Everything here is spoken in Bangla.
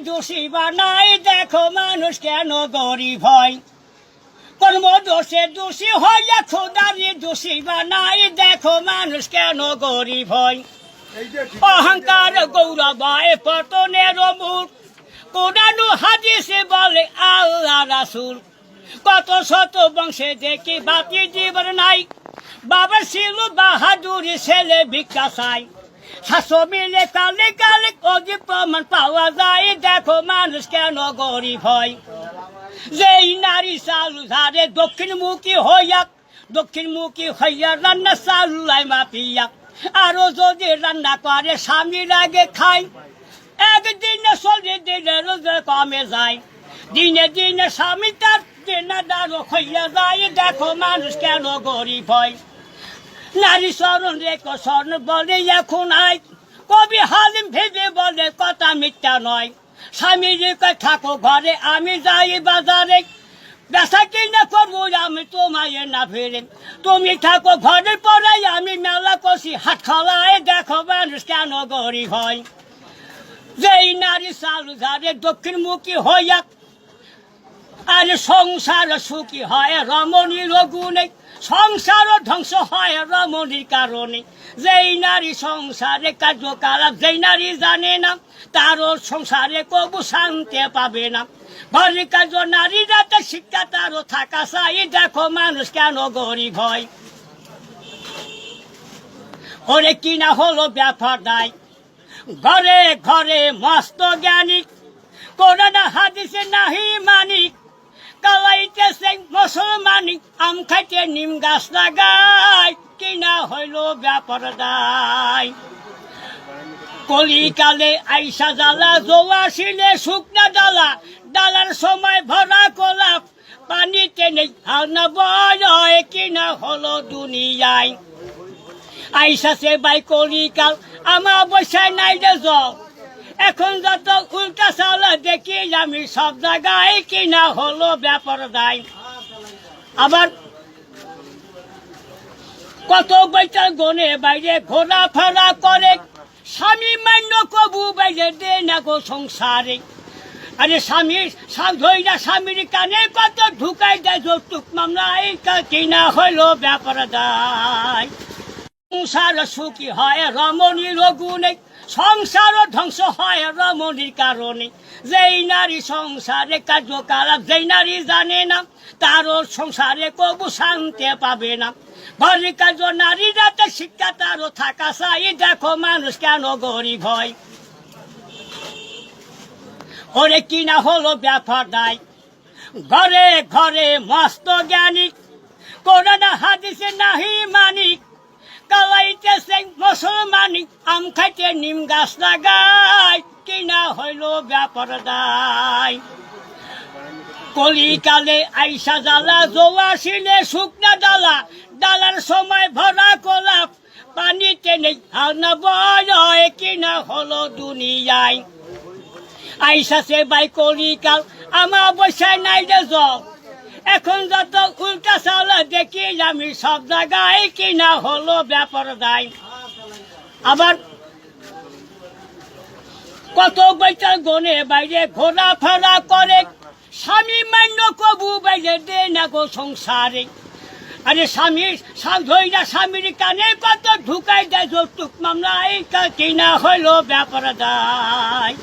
দোষী বানাই দেখো মানুষ কেন গরিব হয়? কর্ম দোষে দোষী হইয়া খোদারি দোষী বানাই দেখো মানুষ কেন গরিব হয়? অহংকার গৌরবায় পতনের মূল কোরআনু হাদিসে বলে আল্লাহ রাসূল কত শত বংশে দেখি বাতি জীবন নাই বাবা ছিল বাহাদুরি ছেলে ভিক্ষা হাসো মিলে কালে কালে অধিক প্রমাণ পাওয়া যায়। দেখো মানুষ কেন গরিব হয়। যেই নারী চাল ধারে দক্ষিণমুখী হইয়াক দক্ষিণমুখী হইয়া রান্না চালুলাই মাপিয়াক আরও যদি রান্না করে স্বামীর আগে খায়। একদিন চল্লিশ দিনে রোজে কমে যায়। দিনে দিনে স্বামী তার দিনে দাঁড়ো হইয়া যায়। দেখো মানুষ কেন গরিব হয়। নারী স্মরণ রেখো স্মরণ বলে এখন আয়। কবি হালিম ভেবে বলে, কথা মিথ্যা নয়। স্বামী রেখে থাকো, ঘরে আমি যাই বাজারে। বেসা কিনা করব আমি তোমায় না ফিরে। তুমি থাকো ঘরে পরে, আমি মেলা কষি, হাত খালায় দেখো মানুষ কেন গরিব হয়। যেই নারী চালু ধারে দক্ষিণমুখী হইয়া, আর সংসার সুখী হয় রমণীর গুণে সংসার ধ্বংস হয় রমণীর কারণে। যেই নারী সংসারে কার্যকলাপ, যেই নারী জানে না তারও সংসারে কবু শান্তি পাবে না। ঘরের কার্য নারী যাতে শিক্ষা, তারও থাকা চাই। দেখো মানুষ কেন গরিব হয়? ওরে কিনা হলো ব্যাপার নাই। ঘরে ঘরে মস্ত জ্ঞানী। কোরআন হাদিসে নাহি মানিক। কালাইতেছে মুসলমানি আম খাইতে নিম গাছ লাগাই, কিনা হইল ব্যাপার কলিকালে আইসা জ্বালা জোয়াশিলে শুকনা ডালা, ডালার সময় ভরা গোলাপ, পানিতে নেই বয় কিনা হলো দুনিয়ায়। আইসা সে বাই কলিকাল, আমার বসায় নাই রে জল। এখন যত উল্টা আমি সব জায়গায় কিনা হলো ব্যাপার দায় আবার কত বৈচার গনে বাইরে ঘোরা ফেরা করে, স্বামী মান্য কবু বাইরে দে না গো সংসারে। আরে স্বামী না স্বামীর কানে কত ঢুকাই দেয় যৌতুক মামলায় কা- কিনা হইল ব্যাপার দায় সংসার সুখী হয় রমণীর গুণে সংসার ধ্বংস হয় রমণীর কারণে। যেই নারী সংসারে কার্যকলাপ যেই নারী জানে না তারও সংসারে কবু শান্তি পাবে না। ঘরের কার্য নারী যাতে শিক্ষা তারও থাকা চাই। দেখো মানুষ কেন গরিব হয়। ওরে কিনা হলো ব্যাপার নাই ঘরে ঘরে মস্ত জ্ঞানী। কোরআন হাদিসে নাহি মুসলমানি আম খাইতে নিম গাছ লাগাই, কিনা হইল ব্যাপার দায় কলিকালে আইসা জ্বালা জোয়াশিলে শুকনা ডালা, ডালার সময় ভরা গোলাপ, পানিতে নেই আর না বয় কিনা হলো দুনিয়ায়। আইসা সে বাই কলিকাল, আমার বসায় নাই রে জল। এখন যত উল্টা চালা দেখি আমি সব জায়গায় কিনা হলো ব্যাপার দায় আবার কত বৈচার গনে বাইরে ঘোরা ফেরা করে? স্বামী মান্য কবু বাইরে দে না গো সংসারে। আরে স্বামী ধৈরা স্বামীর কানে কত ঢুকাই দেয় যৌতুক মামলা এই কিনা হইল ব্যাপার দায়